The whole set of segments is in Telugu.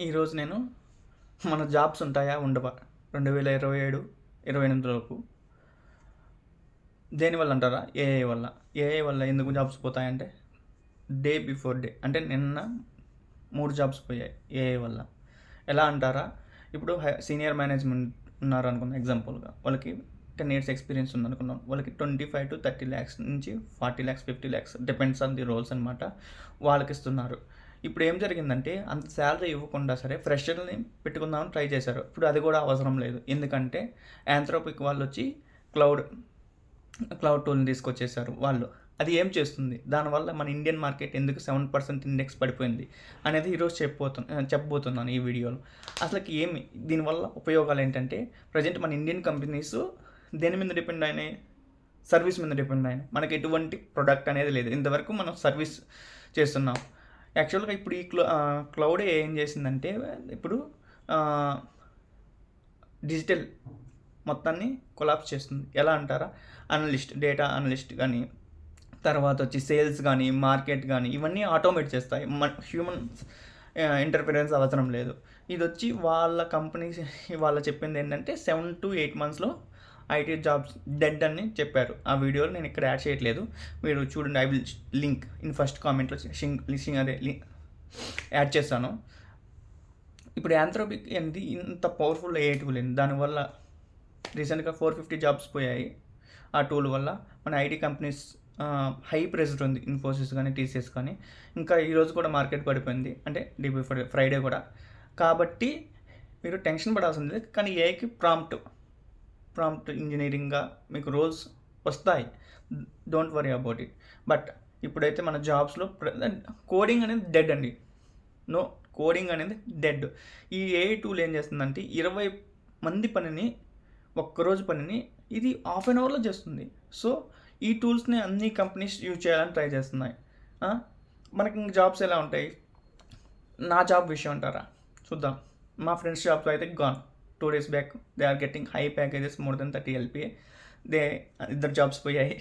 ఈరోజు నేను మన జాబ్స్ ఉంటాయా ఉండవా? రెండు వేల ఇరవై ఏడు ఇరవై ఎనిమిదిలోపు దేనివల్ల అంటారా? ఏఐ వల్ల. ఏఐ వల్ల ఎందుకు జాబ్స్ పోతాయంటే డే బిఫోర్ డే. అంటే నిన్న మూడు జాబ్స్ పోయాయి ఏఐ వల్ల. ఎలా అంటారా? ఇప్పుడు సీనియర్ మేనేజ్మెంట్ ఉన్నారు అనుకున్నాం ఎగ్జాంపుల్గా. వాళ్ళకి టెన్ ఇయర్స్ ఎక్స్పీరియన్స్ ఉంది అనుకున్నాం వాళ్ళకి twenty five to thirty lakhs నుంచి forty lakhs fifty lakhs depends on the roles అనమాట వాళ్ళకి ఇస్తున్నారు ఇప్పుడు ఏం జరిగిందంటే అంత శాలరీ ఇవ్వకుండా సరే ఫ్రెషర్ని పెట్టుకుందామని ట్రై చేశారు. ఇప్పుడు అది కూడా అవసరం లేదు. ఎందుకంటే యాంథ్రోపిక్ వాళ్ళు వచ్చి క్లౌడ్ క్లౌడ్ టూల్ని తీసుకొచ్చేసారు వాళ్ళు. అది ఏం చేస్తుంది? దానివల్ల మన ఇండియన్ మార్కెట్ ఎందుకు సెవెన్ పర్సెంట్ ఇండెక్స్ పడిపోయింది అనేది ఈరోజు చెప్పబోతున్నా చెప్పబోతున్నాను ఈ వీడియోలో. అసలుకి ఏమి దీనివల్ల ఉపయోగాలు ఏంటంటే ప్రజెంట్ మన ఇండియన్ కంపెనీస్ దేని మీద డిపెండ్ అయినాయి? సర్వీస్ మీద డిపెండ్ అయినాయి. మనకి ఎటువంటి ప్రొడక్ట్ అనేది లేదు. ఇంతవరకు మనం సర్వీస్ చేస్తున్నాం. యాక్చువల్గా ఇప్పుడు ఈ క్లౌ క్లౌడ్ ఏం చేసిందంటే ఇప్పుడు డిజిటల్ మొత్తాన్ని కొలాప్స్ చేస్తుంది. ఎలా అంటారా? అనలిస్ట్ డేటా అనలిస్ట్ కానీ తర్వాత వచ్చి సేల్స్ కానీ మార్కెట్ కానీ ఇవన్నీ ఆటోమేట్ చేస్తాయి. మన హ్యూమన్ ఇంటర్ఫిరెన్స్ అవసరం లేదు. ఇది వచ్చి వాళ్ళ కంపెనీస్ వాళ్ళ చెప్పింది ఏంటంటే సెవెన్ టు ఎయిట్ మంత్స్లో ఐటీ జాబ్స్ డెడ్ అని చెప్పారు. ఆ వీడియోలో నేను ఇక్కడ యాడ్ చేయట్లేదు. మీరు చూడండి I will link in first కామెంట్లో లింక్ అదే యాడ్ చేస్తాను. ఇప్పుడు యాంథ్రోపిక్ అనేది ఇంత పవర్ఫుల్ ఏ టూల్ అయింది దానివల్ల రీసెంట్గా ఫోర్ ఫిఫ్టీ జాబ్స్ పోయాయి. ఆ టూల్ వల్ల మన ఐటీ కంపెనీస్ హై ప్రెజర్ ఉంది ఇన్ఫోసిస్ కానీ టీసీఎస్ కానీ. ఇంకా ఈరోజు కూడా మార్కెట్ పడిపోయింది. అంటే డిబి ఫ్రైడే కూడా. కాబట్టి మీరు టెన్షన్ పడాల్సింది కానీ ఏఐకి ప్రాంప్ట్ ప్రాంప్ట్ ఇంజనీరింగ్గా మీకు రోల్స్ వస్తాయి. Don't worry about it but ఇప్పుడైతే మన జాబ్స్లో కోడింగ్ అనేది డెడ్ అండి. నో కోడింగ్ అనేది డెడ్ ఈ ఏఐ టూల్ ఏం చేస్తుందంటే ఇరవై మంది పనిని ఒక్కరోజు పనిని ఇది హాఫ్ అన్ అవర్లో చేస్తుంది. సో ఈ టూల్స్ని అన్ని కంపెనీస్ యూజ్ చేయాలని ట్రై చేస్తున్నాయి. మనకి ఇంక జాబ్స్ ఎలా ఉంటాయి? నా జాబ్ విషయం అంటారా? చూద్దాం. మా ఫ్రెండ్స్ జాబ్స్ అయితే gone two days back they are getting high packages more than thirty LPA they ఇద్దరు జాబ్స్ పోయాయి.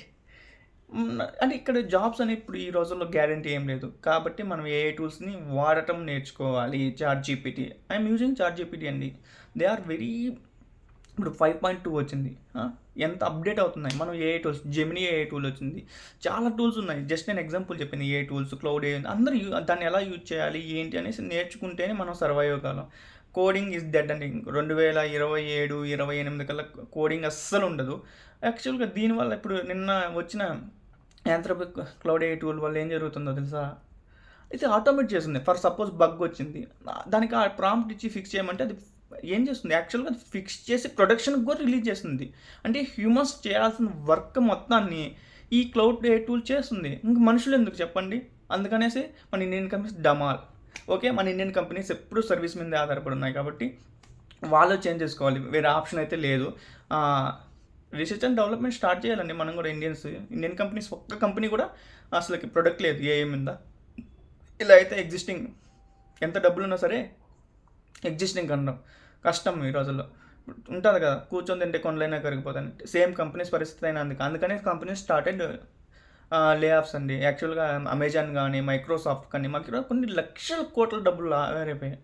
అంటే ఇక్కడ జాబ్స్ అని ఇప్పుడు ఈ రోజుల్లో గ్యారంటీ ఏం లేదు. కాబట్టి మనం ఏ టూల్స్ని వాడటం నేర్చుకోవాలి? ChatGPT I'm using ChatGPT అండి. దే ఆర్ వెరీ ఇప్పుడు ఫైవ్ పాయింట్ టూ వచ్చింది. ఎంత అప్డేట్ అవుతున్నాయి? మనం ఏ టూల్స్ జెమినీ ఏ టూల్ వచ్చింది? చాలా టూల్స్ ఉన్నాయి. జస్ట్ నేను ఎగ్జాంపుల్ చెప్పాను ఏ టూల్స్ క్లౌడ్ ఏ అందరూ దాన్ని ఎలా యూజ్ చేయాలి? ఏంటి అనేసి నేర్చుకుంటేనే మనం సర్వైవ్ కాలం కోడింగ్ ఇస్ డెడ్ అండి రెండు వేల ఇరవై ఏడు ఇరవై ఎనిమిది కల్లా కోడింగ్ అస్సలు ఉండదు. యాక్చువల్గా దీనివల్ల ఇప్పుడు నిన్న వచ్చిన యాంథ్రోపిక్ క్లౌడ్ ఏ టూల్ వల్ల ఏం జరుగుతుందో తెలుసా? అయితే ఆటోమేట్ చేస్తుంది. ఫర్ సపోజ్ బగ్ వచ్చింది. దానికి ఆ ప్రాంప్ట్ ఇచ్చి ఫిక్స్ చేయమంటే అది ఏం చేస్తుంది? యాక్చువల్గా అది ఫిక్స్ చేసి ప్రొడక్షన్కి కూడా రిలీజ్ చేస్తుంది. అంటే హ్యూమన్స్ చేయాల్సిన వర్క్ మొత్తాన్ని ఈ క్లౌడ్ ఏ టూల్ చేస్తుంది. ఇంక మనుషులు ఎందుకు చెప్పండి? అందుకనేసి మన ఇండియన్ కంపెనీస్ డమాల్ ఓకే మన ఇండియన్ కంపెనీస్ ఎప్పుడు సర్వీస్ మీద ఆధారపడి ఉన్నాయి కాబట్టి వాళ్ళు చేంజ్ చేసుకోవాలి. వేరే ఆప్షన్ అయితే లేదు. రీసెర్చ్ అండ్ డెవలప్మెంట్ స్టార్ట్ చేయాలండి మనం కూడా ఇండియన్స్. ఇండియన్ కంపెనీస్ ఒక్క కంపెనీ కూడా అసలుకి ప్రొడక్ట్ లేదు ఏఏ మీద. ఇలా అయితే ఎగ్జిస్టింగ్ ఎంత డబ్బులు ఉన్నా సరే ఎగ్జిస్టింగ్ కనడం కష్టం ఈ రోజుల్లో. ఉంటుంది కదా కూర్చొని తింటే కొనలైనా కరిగిపోతాయి సేమ్ కంపెనీస్ పరిస్థితి అయినందుకు అందుకనే కంపెనీస్ స్టార్టెడ్ లే ఆఫ్స్ అండి. యాక్చువల్గా అమెజాన్ కానీ మైక్రోసాఫ్ట్ కానీ మాకు కొన్ని లక్షల కోట్ల డబ్బులు ఆవిరైపోయాయి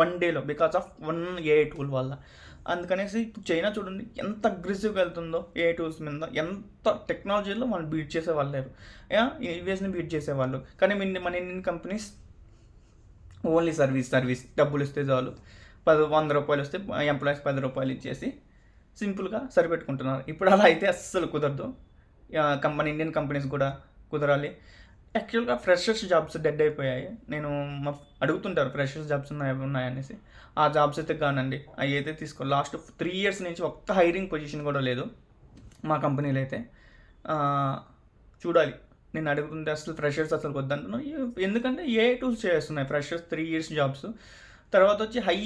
వన్ డేలో because of one AI tool వల్ల. అందుకనేసి ఇప్పుడు చైనా చూడండి ఎంత అగ్రెసివ్గా వెళ్తుందో ఏఐ టూల్స్ మీద ఎంత టెక్నాలజీలో వాళ్ళు బీట్ చేసే వాళ్ళు లేరు. యూఎస్ని బీట్ చేసేవాళ్ళు కానీ మన Indian companies only service service డబ్బులు ఇస్తే చాలు. పది వంద రూపాయలు వస్తే ఎంప్లాయీస్ పది రూపాయలు ఇచ్చేసి సింపుల్గా సరిపెట్టుకుంటున్నారు. ఇప్పుడు అలా అయితే అస్సలు కుదరదు. కంపెనీ ఇండియన్ కంపెనీస్ కూడా కుదరాలి. యాక్చువల్గా ఫ్రెషర్స్ జాబ్స్ డెడ్ అయిపోయాయి. నేను మా అడుగుతుంటారు ఫ్రెషర్స్ జాబ్స్ ఉన్నాయి ఉన్నాయనేసి. ఆ జాబ్స్ అయితే కానండి. అవి అయితే తీసుకో లాస్ట్ త్రీ ఇయర్స్ నుంచి ఒక్క హైరింగ్ పొజిషన్ కూడా లేదు మా కంపెనీలో అయితే. చూడాలి. నేను అడుగుతుంటే అసలు ఫ్రెషర్స్ అసలు వద్దంటున్నాను ఎందుకంటే ఏ టూల్స్ చేస్తున్నాయి ఫ్రెషర్స్ త్రీ ఇయర్స్ జాబ్స్ తర్వాత వచ్చి హై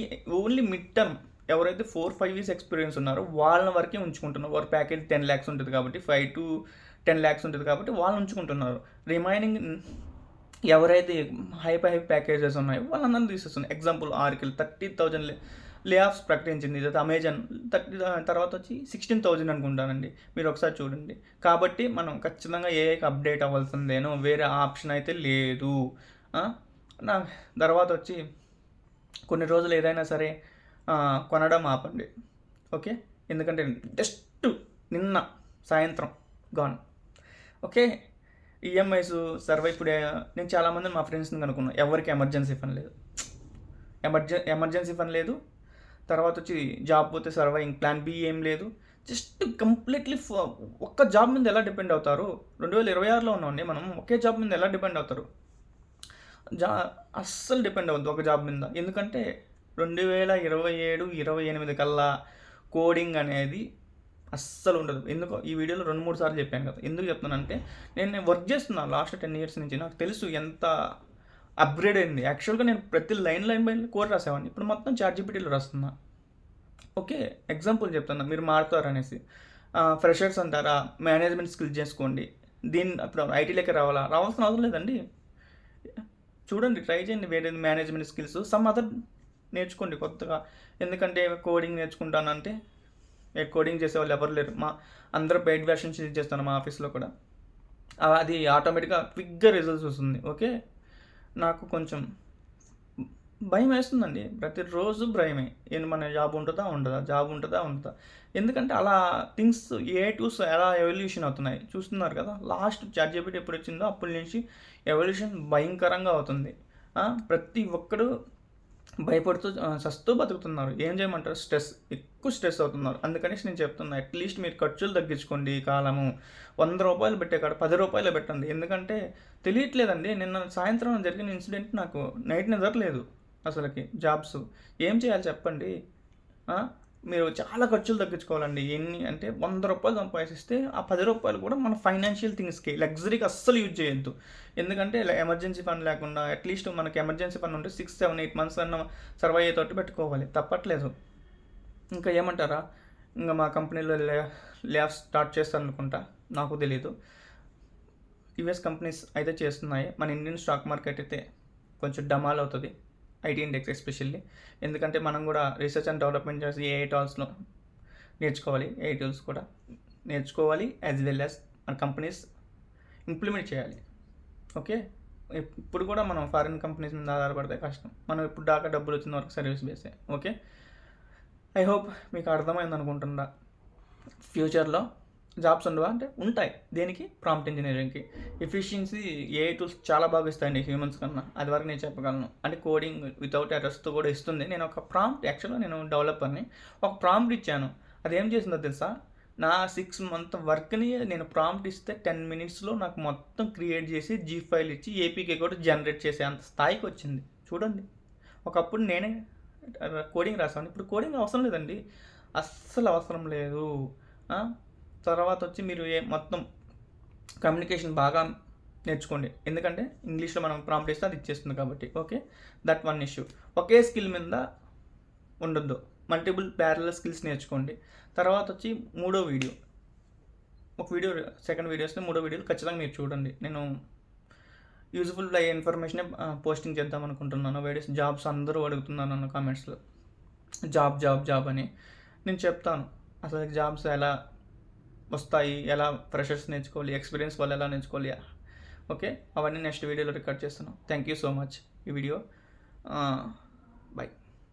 ఓన్లీ మిడ్ టర్మ్ ఎవరైతే ఫోర్ ఫైవ్ ఇయర్స్ ఎక్స్పీరియన్స్ ఉన్నారో వాళ్ళ వరకే ఉంచుకుంటున్నారు. వారి ప్యాకేజ్ టెన్ ల్యాక్స్ ఉంటుంది కాబట్టి ఫైవ్ టు టెన్ ల్యాక్స్ ఉంటుంది కాబట్టి వాళ్ళు ఉంచుకుంటున్నారు. రిమైనింగ్ ఎవరైతే హై హై ప్యాకేజెస్ ఉన్నాయో వాళ్ళందరినీ తీసేస్తున్నారు. Example Oracle thirty thousand layoffs ప్రకటించింది. ఇది అమెజాన్ థర్టీ తర్వాత వచ్చి సిక్స్టీన్ థౌజండ్ అనుకుంటానండి. మీరు ఒకసారి చూడండి. కాబట్టి మనం ఖచ్చితంగా ఏ అప్డేట్ అవ్వాల్సిందేనో వేరే ఆప్షన్ అయితే లేదు. నా తర్వాత వచ్చి కొన్ని రోజులు ఏదైనా సరే కొనడం ఆపండి. ఓకే? ఎందుకంటే జస్ట్ నిన్న సాయంత్రం గాన్ ఓకే? ఈఎంఐస్ సర్వే ఇప్పుడు నేను చాలామంది మా ఫ్రెండ్స్ని కనుక్కున్నాను ఎవరికి ఎమర్జెన్సీ ఫండ్ లేదు. ఎమర్జె ఎమర్జెన్సీ ఫండ్ లేదు. తర్వాత వచ్చి జాబ్ పోతే సర్వే ప్లాన్ బి ఏం లేదు. జస్ట్ కంప్లీట్లీ ఒక్క జాబ్ మీద ఎలా డిపెండ్ అవుతారు? రెండు వేల ఇరవై ఆరులో ఉన్నామండి మనం. ఒకే జాబ్ మీద ఎలా డిపెండ్ అవుతారు? జా అస్సలు డిపెండ్ అవ్వద్దు ఒక జాబ్ మీద. ఎందుకంటే రెండు వేల ఇరవై ఏడు ఇరవై ఎనిమిది కల్లా కోడింగ్ అనేది అస్సలు ఉండదు. ఎందుకో ఈ వీడియోలో రెండు మూడు సార్లు చెప్పాను కదా. ఎందుకు చెప్తున్నానంటే నేను నేను వర్క్ చేస్తున్నాను లాస్ట్ టెన్ ఇయర్స్ నుంచి. నాకు తెలుసు ఎంత అప్గ్రేడ్ అయింది. యాక్చువల్గా నేను ప్రతి లైన్ లైన్ బై కోడ్ రాసేవాడిని. ఇప్పుడు మొత్తం చార్జిపిటీలో రాస్తున్నా. ఓకే ఎగ్జాంపుల్ చెప్తున్నా. మీరు మారుతారు అనేసి. ఫ్రెషర్స్ అంటారా మేనేజ్మెంట్ స్కిల్ చేసుకోండి. దీన్ని ఇప్పుడు ఐటీలోకి రావాలా? రావాల్సిన అవసరం లేదండి. చూడండి ట్రై చేయండి. వేరే మేనేజ్మెంట్ స్కిల్స్ సమ్ అదర్ నేర్చుకోండి కొత్తగా. ఎందుకంటే కోడింగ్ నేర్చుకుంటానంటే ఏ కోడింగ్ చేసే వాళ్ళు ఎవరు లేరు. మా అందరూ పెయిడ్ వెర్షన్స్ యూజ్ చేస్తాను మా ఆఫీస్లో కూడా. అది ఆటోమేటిక్గా క్విక్గా రిజల్ట్స్ వస్తుంది. ఓకే? నాకు కొంచెం భయం వేస్తుందండి. ప్రతిరోజు భయమే. ఏంటి మన జాబ్ ఉంటుందా ఉండదా? జాబ్ ఉంటుందా ఉంటుందా ఎందుకంటే అలా థింగ్స్ ఏ టూస్ ఎలా ఎవల్యూషన్ అవుతున్నాయి? చూస్తున్నారు కదా? లాస్ట్ చాట్ జీపీటీ ఎప్పుడు వచ్చిందో అప్పటి నుంచి ఎవల్యూషన్ భయంకరంగా అవుతుంది. ప్రతి ఒక్కడు భయపడుతూ సస్తూ చస్తూ బతుకుతున్నారు. ఏం చేయమంటారు? స్ట్రెస్ ఎక్కువ స్ట్రెస్ అవుతున్నారు. అందుకనేసి నేను చెప్తున్నా అట్లీస్ట్ మీరు ఖర్చులు తగ్గించుకోండి ఈ కాలము. వంద రూపాయలు పెట్టే కాడ పది రూపాయలు పెట్టండి. ఎందుకంటే తెలియట్లేదండి. నిన్న సాయంత్రం జరిగిన ఇన్సిడెంట్ నాకు నైట్ నిద్రలేదు అసలుకి జాబ్స్. ఏం చేయాలి చెప్పండి? మీరు చాలా ఖర్చులు తగ్గించుకోవాలండి. ఎన్ని అంటే వంద రూపాయలు సంపాదిస్తే ఆ పది రూపాయలు కూడా మన ఫైనాన్షియల్ థింగ్స్కి లగ్జరీకి అస్సలు యూజ్ చేయొద్దు. ఎందుకంటే ఎమర్జెన్సీ ఫండ్ లేకుండా అట్లీస్ట్ మనకి ఎమర్జెన్సీ ఫండ్ ఉంటే సిక్స్ సెవెన్ ఎయిట్ మంత్స్ అన్న సర్వై అయ్యేటట్టు పెట్టుకోవాలి. తప్పట్లేదు. ఇంకా ఏమంటారా? ఇంకా మా కంపెనీలో లే ల్యాబ్స్ స్టార్ట్ చేస్తారనుకుంటా. నాకు తెలియదు యుఎస్ కంపెనీస్ అయితే చేస్తున్నాయి. మన ఇండియన్ స్టాక్ మార్కెట్ అయితే కొంచెం డమాల్ అవుతుంది. IT index especially. ఎందుకంటే మనం కూడా రీసెర్చ్ అండ్ డెవలప్మెంట్ చేసి ఏఐ టూల్స్లో నేర్చుకోవాలి ఏఐ టూల్స్ కూడా నేర్చుకోవాలి యాజ్ వెల్ యాజ్ మన కంపెనీస్ ఇంప్లిమెంట్ చేయాలి. ఓకే? ఇప్పుడు కూడా మనం ఫారిన్ కంపెనీస్ మీద ఆధారపడితే కష్టం. మనం ఇప్పుడు దాకా డబ్బులు వచ్చిన వరకు సర్వీస్ బేసే. ఓకే? ఐ హోప్ మీకు అర్థమైంది అనుకుంటున్నా ఫ్యూచర్లో జాబ్స్ ఉండవా? అంటే ఉంటాయి. దేనికి? ప్రాంప్ట్ ఇంజనీరింగ్కి. ఎఫిషియన్సీ ఏ టూల్స్ చాలా బాగా ఇస్తాయండి హ్యూమన్స్ కన్నా. అది వరకు నేను చెప్పగలను. అంటే కోడింగ్ వితౌట్ అడ్రస్తో కూడా ఇస్తుంది. నేను ఒక ప్రాంప్ట్ యాక్చువల్గా నేను డెవలపర్ని ఒక ప్రాంప్ట్ ఇచ్చాను. అది ఏం చేసిందో తెలుసా? నా సిక్స్ మంత్ వర్క్ని నేను ప్రాంప్ట్ ఇస్తే టెన్ మినిట్స్లో నాకు మొత్తం క్రియేట్ చేసి జీ ఫైల్ ఇచ్చి ఏపీకే కూడా జనరేట్ చేసే అంత స్థాయికి వచ్చింది. చూడండి. ఒకప్పుడు నేనే కోడింగ్ రాసాను ఇప్పుడు కోడింగ్ అవసరం లేదండి. అస్సలు అవసరం లేదు. తర్వాత వచ్చి మీరు ఏ మొత్తం కమ్యూనికేషన్ బాగా నేర్చుకోండి. ఎందుకంటే ఇంగ్లీష్లో మనం ప్రాంప్ట్ ఇస్తే అది ఇచ్చేస్తుంది కాబట్టి. Okay? That one issue. Okay skill మీద ఉండొద్దు. మల్టిపుల్ ప్యారల స్కిల్స్ నేర్చుకోండి. తర్వాత వచ్చి మూడో వీడియో. ఒక వీడియో సెకండ్ వీడియోస్ని మూడో వీడియోలు ఖచ్చితంగా మీరు చూడండి. నేను యూజ్ఫుల్ అయ్యే ఇన్ఫర్మేషన్ పోస్టింగ్ చేద్దాం అనుకుంటున్నాను వీడియోస్ జాబ్స్ అందరూ అడుగుతున్నాను నన్ను కామెంట్స్లో. జాబ్ జాబ్ జాబ్ అని నేను చెప్తాను. అసలు జాబ్స్ ఎలా వస్తాయి ఎలా ఫ్రెషర్స్ నేర్చుకోవాలి ఎక్స్పీరియన్స్ వాళ్ళు ఎలా నేర్చుకోవాలి ఓకే? అవన్నీ నెక్స్ట్ వీడియోలో రికార్డ్ చేస్తున్నాం. థ్యాంక్ యూ సో మచ్ ఈ వీడియో బాయ్